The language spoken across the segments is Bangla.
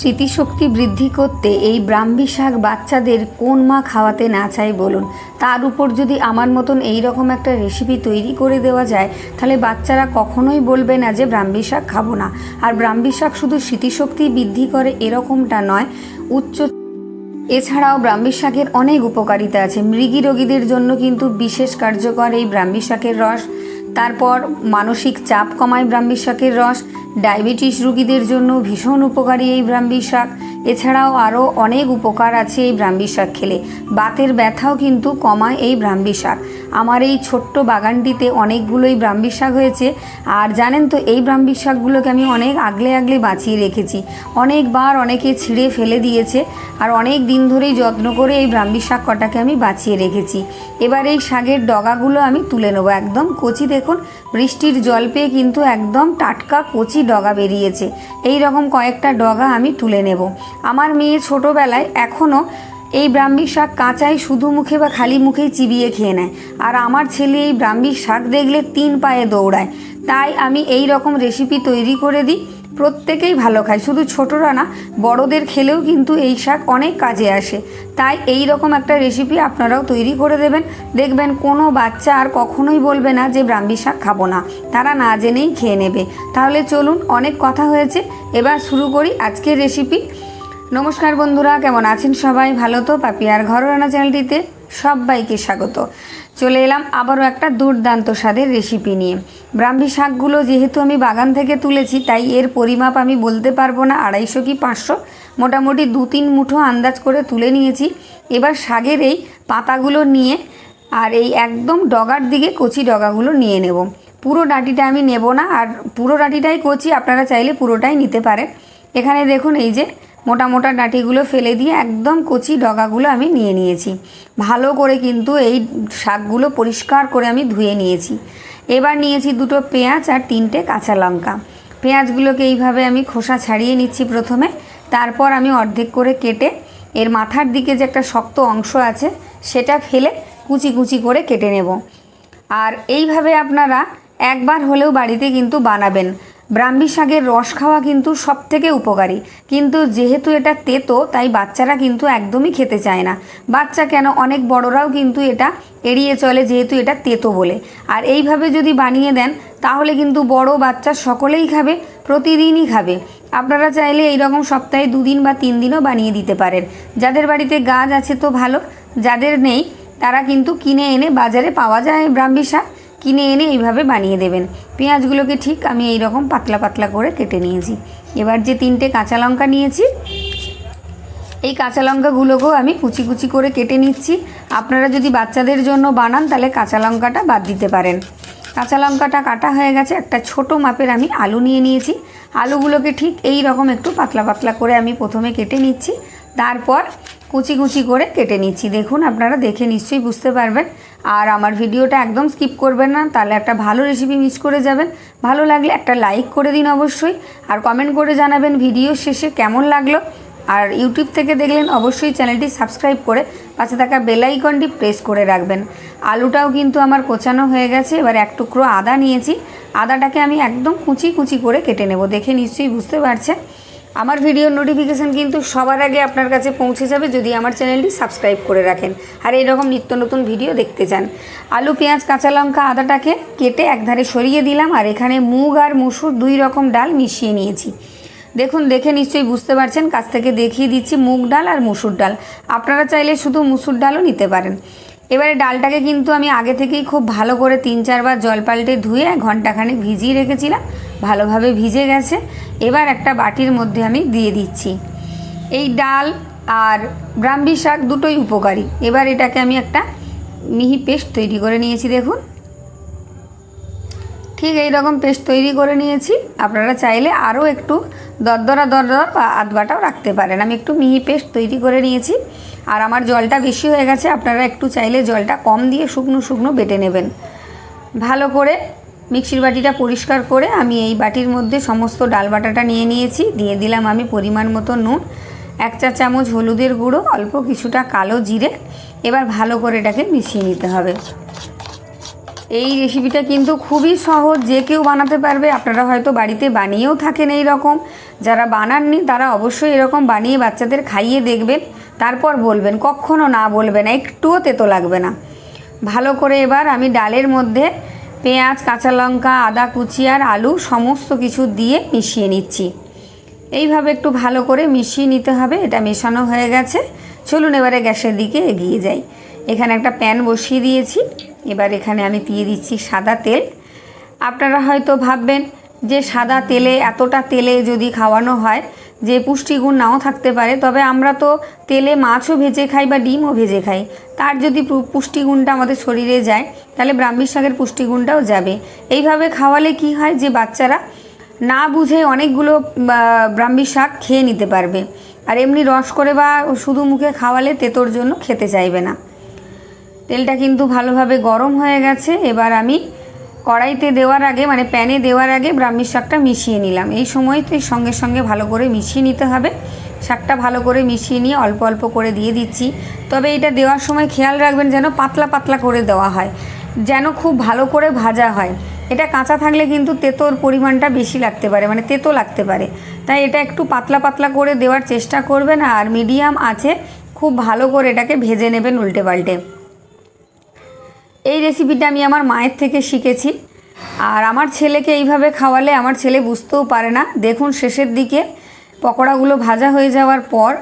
স্মৃতিশক্তি বৃদ্ধি করতে এই ব্রাহ্মী শাক বাচ্চাদের কোন মা খাওয়াতে না চায় বলুন? তার উপর যদি আমার মতন এই রকম একটা রেসিপি তৈরি করে দেওয়া যায়, তাহলে বাচ্চারা কখনোই বলবে না যে ব্রাহ্মী শাক খাব না। আর ব্রাহ্মী শাক শুধু স্মৃতিশক্তি বৃদ্ধি করে এরকমটা নয়, উচ্চ এছাড়াও ব্রাহ্মী শাকের অনেক উপকারিতা আছে। মৃগী রোগীদের জন্য কিন্তু বিশেষ কার্যকর এই ব্রাহ্মী শাকের রস। তারপর মানসিক চাপ কমায় ব্রাহ্মী শাকের রস, ডায়াবেটিস রুগীদের জন্য ভীষণ উপকারী এই ব্রাহ্মী শাক। এছাড়াও আরও অনেক উপকার আছে এই ব্রাহ্মী শাক খেলে। বাতের ব্যথাও কিন্তু কমায় এই ব্রাহ্মী শাক। আমার এই ছোট্ট বাগানটিতে অনেকগুলোই ব্রাহ্মী শাক হয়েছে। আর জানেন তো, এই ব্রাহ্মী শাকগুলোকে আমি অনেক আগলে আগলে বাঁচিয়ে রেখেছি। অনেকবার অনেকে ছিঁড়ে ফেলে দিয়েছে। আর অনেক দিন ধরেই যত্ন করে এই ব্রাহ্মী শাক কটাকে আমি বাঁচিয়ে রেখেছি। এবার এই শাকের ডগাগুলো আমি তুলে নেব একদম। কচি দেখুন, বৃষ্টির জল পেয়ে কিন্তু একদম টাটকা কচি ডগা বেরিয়েছে। এই রকম কয়েকটা ডগা আমি তুলে নেব। আমার মেয়ে ছোটোবেলায় এখনও এই ব্রাহ্মী শাক কাঁচাই শুধু মুখে বা খালি মুখেই চিবিয়ে খেয়ে নেয়। আর আমার ছেলে এই ব্রাহ্মী শাক দেখলে তিন পায়ে দৌড়ায়। তাই আমি এই রকম রেসিপি তৈরি করে দিই। প্রত্যেকেই ভালো খায়। শুধু ছোটরা না, বড়দের খেলেও কিন্তু এই শাক অনেক কাজে আসে। তাই এই রকম একটা রেসিপি আপনারাও তৈরি করে দেবেন। দেখবেন কোনো বাচ্চা আর কখনোই বলবে না যে ব্রাহ্মী শাক খাব না। তারা না জেনেই খেয়ে নেবে। তাহলে চলুন, অনেক কথা হয়েছে। এবার শুরু করি আজকের রেসিপি নমস্কার বন্ধুরা, কেমন আছেন সবাই? ভালো তো? পাপিয়ার ঘর রান্না চ্যানেলটিতে সবাইকে স্বাগত। চলে এলাম আবারও একটা দুর্দান্ত স্বাদের রেসিপি নিয়ে। ব্রাহ্মী শাকগুলো যেহেতু আমি বাগান থেকে তুলেছি, তাই এর পরিমাপ আমি বলতে পারব না। আড়াইশো কি পাঁচশো? মোটামুটি দু তিন মুঠো আন্দাজ করে তুলে নিয়েছি। এবার শাকের এই পাতাগুলো নিয়ে আর এই একদম ডগার দিকে কচি ডগাগুলো নিয়ে নেব। পুরো ডাঁটিটা আমি নেব না, আর পুরো ডাঁটিটাই কচি, আপনারা চাইলে পুরোটাই নিতে পারেন। এখানে দেখুন, এই যে মোটা মোটা ডাঁটিগুলো ফেলে দিয়ে একদম কচি ডগাগুলো আমি নিয়ে নিয়েছি। ভালো করে কিন্তু এই শাকগুলো পরিষ্কার করে আমি ধুয়ে নিয়েছি। এবার নিয়েছি দুটো পেঁয়াজ আর তিনটে কাঁচা লঙ্কা। পেঁয়াজগুলোকে এইভাবে আমি খোসা ছাড়িয়ে নিচ্ছি প্রথমে। তারপর আমি অর্ধেক করে কেটে এর মাথার দিকে যে একটা শক্ত অংশ আছে, সেটা ফেলে কুচি কুচি করে কেটে নেব। আর এইভাবে আপনারা একবার হলেও বাড়িতে কিন্তু বানাবেন। ব্রাহ্মী শাকের রস খাওয়া কিন্তু সব থেকে উপকারী। কিন্তু যেহেতু এটা তেতো, তাই বাচ্চারা কিন্তু একদমই খেতে চায় না। বাচ্চা কেন? অনেক বড়রাও কিন্তু এটা এড়িয়ে চলে যেহেতু এটা তেতো বলে। আর এইভাবে যদি বানিয়ে দেন, তাহলে কিন্তু বড় বাচ্চা সকলেই খাবে, প্রতিদিনই খাবে। আপনারা চাইলে এইরকম সপ্তাহে দুদিন বা তিন দিনও বানিয়ে দিতে পারেন। যাদের বাড়িতে গাছ আছে তো ভালো, যাদের নেই, তারা কিন্তু কিনে এনে বাজারে পাওয়া যায় ব্রাহ্মী শাক কিনে এনে এইভাবে বানিয়ে দেবেন। পেঁয়াজগুলোকে ঠিক আমি এই রকম পাতলা পাতলা করে কেটে নিয়েছি। এবার যে তিনটে কাঁচা লঙ্কা নিয়েছি, এই কাঁচা লঙ্কাগুলোকেও আমি কুচি কুচি করে কেটে নিচ্ছি। আপনারা যদি বাচ্চাদের জন্য বানান, তাহলে কাঁচা লঙ্কাটা বাদ দিতে পারেন। কাঁচা লঙ্কাটা কাটা হয়ে গেছে, একটা ছোট মাপের আমি আলু নিয়ে নিয়েছি। আলুগুলোকে ঠিক এই রকম একটু পাতলা পাতলা করে আমি প্রথমে কেটে নিচ্ছি। তারপর কুচি কুচি করে কেটে নিচ্ছি। দেখুন, আপনারা দেখে নিশ্চয়ই বুঝতে পারবেন আর আমার ভিডিওটা একদম স্কিপ করবেন না, তাহলে একটা ভালো রেসিপি মিস করে যাবেন। ভালো লাগলে একটা লাইক করে দিন অবশ্যই, আর কমেন্ট করে জানাবেন ভিডিও শেষে কেমন লাগল। আর ইউটিউব থেকে দেখলেন অবশ্যই চ্যানেলটি সাবস্ক্রাইব করে পাশে থাকা বেল আইকনটি প্রেস করে রাখবেন। আলুটাও কিন্তু আমার কোচানো হয়ে গেছে, এবার এক টুকরো আদা নিয়েছি। আদাটাকে আমি একদম কুচি কুচি করে কেটে নেব, দেখে নিশ্চয়ই বুঝতে পারছেন। আমার ভিডিওর নোটিফিকেশান কিন্তু সবার আগে আপনার কাছে পৌঁছে যাবে যদি আমার চ্যানেলটি সাবস্ক্রাইব করে রাখেন। আর এইরকম নিত্য নতুন ভিডিও দেখতে চান। আলু, পেঁয়াজ, কাঁচা লঙ্কা, আদাটাকে কেটে একধারে সরিয়ে দিলাম আর এখানে মুগ আর মুসুর দুই রকম ডাল মিশিয়ে নিয়েছি। দেখুন, দেখে নিশ্চয়ই বুঝতে পারছেন, কাছ থেকে দেখিয়ে দিচ্ছি মুগ ডাল আর মুসুর ডাল। আপনারা চাইলে শুধু মুসুর ডালও নিতে পারেন। এবারে ডালটাকে কিন্তু আমি আগে থেকেই খুব ভালো করে তিন চারবার জল পাল্টে ধুয়ে ঘন্টাখানেক ভিজিয়ে রেখেছিলাম। ভালোভাবে ভিজে গেছে। এবার একটা বাটির মধ্যে আমি দিয়ে দিচ্ছি। এই ডাল আর ব্রাহ্মী শাক দুটোই উপকারী। এবার এটাকে আমি একটা মিহি পেস্ট তৈরি করে নিয়েছি, দেখুন। ঠিক এই রকম পেস্ট তৈরি করে নিয়েছি। আপনারা চাইলে আরও একটু দরদরা দরদর বা আধবাটাও রাখতে পারেন। আমি একটু মিহি পেস্ট তৈরি করে নিয়েছি। আর আমার জলটা বেশি হয়ে গেছে। আপনারা একটু চাইলে জলটা কম দিয়ে শুকনো শুকনো বেটে নেবেন। ভালো করে মিক্সির বাটিটা পরিষ্কার করে আমি এই বাটির মধ্যে সমস্ত ডাল বাটাটা নিয়ে নিয়েছি। দিয়ে দিলাম আমি পরিমাণ মতো নুন, এক চা চামচ হলুদের গুঁড়ো, অল্প কিছুটা কালো জিরে। এবার ভালো করে এটাকে মিশিয়ে নিতে হবে। এই রেসিপিটা কিন্তু খুবই সহজ, যে কেউ বানাতে পারবে। আপনারা হয়তো বাড়িতে বানিয়েও থাকেন এই রকম। যারা বানাননি, তারা অবশ্যই এরকম বানিয়ে বাচ্চাদের খাইয়ে দেখবেন। তারপর বলবেন কখনও না বলবেন না একটুও তেতো লাগবে না। ভালো করে এবার আমি ডালের মধ্যে পেঁয়াজ, কাঁচা লঙ্কা, আদা, কুচি আর আলু সমস্ত কিছু দিয়ে মিশিয়ে নিচ্ছি। এইভাবে একটু ভালো করে মিশিয়ে নিতে হবে, এটা মেশানো হয়ে গেছে। চলুন এবারে গ্যাসের দিকে এগিয়ে যাই। এখানে একটা প্যান বসিয়ে দিয়েছি। এবার এখানে আমি দিয়ে দিচ্ছি সাদা তেল। আপনারা হয়তো ভাববেন যে সাদা তেলে, এতটা তেলে যদি খাওয়ানো হয়, যে পুষ্টিগুণ নাও থাকতে পারে, তবে আমরা তো তেলে মাছও ভেজে খাই বা ডিমও ভেজে খাই। তার যদি পুষ্টিগুণটা আমাদের শরীরে যায়, তাহলে ব্রাহ্মী শাকের পুষ্টিগুণটাও যাবে। এইভাবে খাওয়ালে কি হয় যে বাচ্চারা না বুঝে অনেকগুলো ব্রাহ্মী শাক খেয়ে নিতে পারবে। আর এমনি রস করে বা শুধু মুখে খাওয়ালে তেতোর জন্য খেতে চাইবে না। তেলটা কিন্তু ভালোভাবে গরম হয়ে গেছে, এবার আমি কড়াইতে দেওয়ার আগে মানে প্যানে দেওয়ার আগে ব্রাহ্মী শাকটা মিশিয়ে নিলাম। এই সময় তো সঙ্গে সঙ্গে ভালো করে মিশিয়ে নিতে হবে। শাকটা ভালো করে মিশিয়ে নিয়ে অল্প অল্প করে দিয়ে দিচ্ছি। তবে এটা দেওয়ার সময় খেয়াল রাখবেন যেন পাতলা পাতলা করে দেওয়া হয়, যেন খুব ভালো করে ভাজা হয়। এটা কাঁচা থাকলে কিন্তু তেতোর পরিমাণটা বেশি লাগতে পারে মানে তেতো লাগতে পারে। তাই এটা একটু পাতলা পাতলা করে দেওয়ার চেষ্টা করবেন আর মিডিয়াম আছে, খুব ভালো করে এটাকে ভেজে নেবেন উল্টে পাল্টে। এই রেসিপিটা আমি আমার মায়ের থেকে শিখেছি। আর আমার ছেলেকে এইভাবে খাওয়ালে আমার ছেলে বুঝতেও পারে না। দেখুন শেষের দিকে পকোড়াগুলো ভাজা হয়ে যাওয়ার পর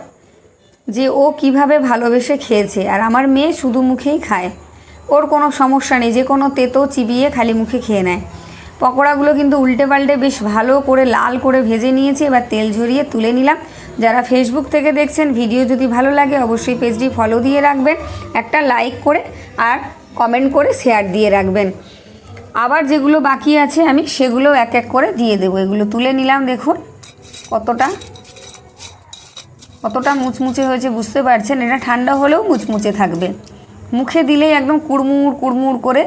যে ও কীভাবে ভালোবেসে খেয়েছে। আর আমার মেয়ে শুধু মুখেই খায়। ওর কোনো সমস্যা নেই, যে কোনো তেতো চিবিয়ে খালি মুখে খেয়ে নেয়। পকোড়াগুলো কিন্তু উল্টে পাল্টে বেশ ভালো করে লাল করে ভেজে নিয়েছি, এবার তেল ঝরিয়ে তুলে নিলাম। যারা ফেসবুক থেকে দেখছেন ভিডিও যদি ভালো লাগে অবশ্যই পেজটি ফলো দিয়ে রাখবেন। একটা লাইক করে আর কমেন্ট করে শেয়ার দিয়ে রাখবেন। আবার যেগুলো বাকি আছে আমি সেগুলো এক এক করে দিয়ে দেবো। এগুলো তুলে নিলাম, দেখুন কতটা কতটা মুচমুচে হয়েছে, বুঝতে পারছেন? এটা ঠান্ডা হলেও মুচমুচে থাকবে। মুখে দিলেই একদম কুড়মুড় কুড়মুড় করে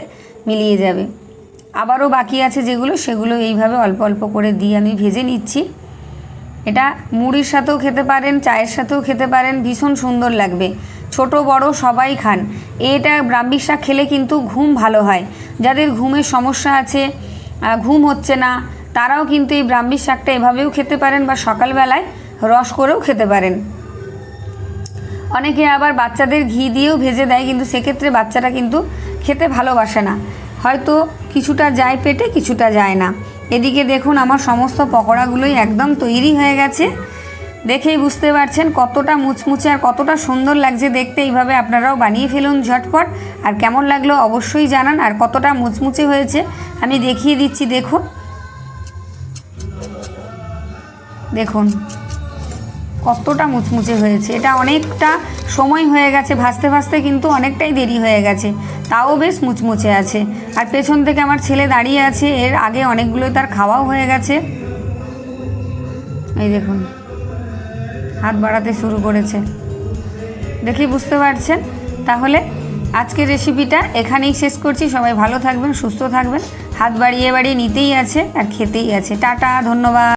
মিলিয়ে যাবে। আবারও বাকি আছে যেগুলো, সেগুলো এইভাবে অল্প অল্প করে দিয়ে আমি ভেজে নিচ্ছি। এটা মুড়ির সাথেও খেতে পারেন, চায়ের সাথেও খেতে পারেন, ভীষণ সুন্দর লাগবে। ছোট, বড় সবাই খান। এটা ব্রাহ্মী শাক খেলে কিন্তু ঘুম ভালো হয়। যাদের ঘুমের সমস্যা আছে ঘুম হচ্ছে না, তারাও কিন্তু এই ব্রাহ্মী শাকটা এভাবেও খেতে পারেন বা সকালবেলায় রস করেও খেতে পারেন। অনেকে আবার বাচ্চাদের ঘি দিয়েও ভেজে দেয়, কিন্তু সেক্ষেত্রে বাচ্চারা কিন্তু খেতে ভালোবাসে না। হয়তো কিছুটা যায় পেটে, কিছুটা যায় না। এদিকে দেখুন, আমার সমস্ত পকোড়াগুলোই একদম তৈরি হয়ে গেছে। দেখেই বুঝতে পারছেন কতটা মুচমুচে আর কতটা সুন্দর লাগছে দেখতে। এইভাবে আপনারাও বানিয়ে ফেলুন ঝটপট। আর কেমন লাগল অবশ্যই জানান। আর কতটা মুচমুচে হয়েছে আমি দেখিয়ে দিচ্ছি, দেখুন। দেখুন, কতটা মুচমুচে হয়েছে। এটা অনেকটা সময় হয়ে গেছে ভাজতে ভাজতে কিন্তু অনেকটাই দেরি হয়ে গেছে। তাও বেশ মুচমুচে আছে। আর পেছন থেকে আমার ছেলে দাঁড়িয়ে আছে। এর আগে অনেকগুলো তার খাওয়াও হয়ে গেছে। এই দেখুন। হাত বাড়াতে শুরু করেছে। দেখি বুঝতে পারছেন? তাহলে আজকের রেসিপিটা এখানেই শেষ করছি। সবাই ভালো থাকবেন, সুস্থ থাকবেন। হাত বাড়িয়ে বাড়িয়ে নিতেই আছে আর খেতেই আছে। টাটা, ধন্যবাদ।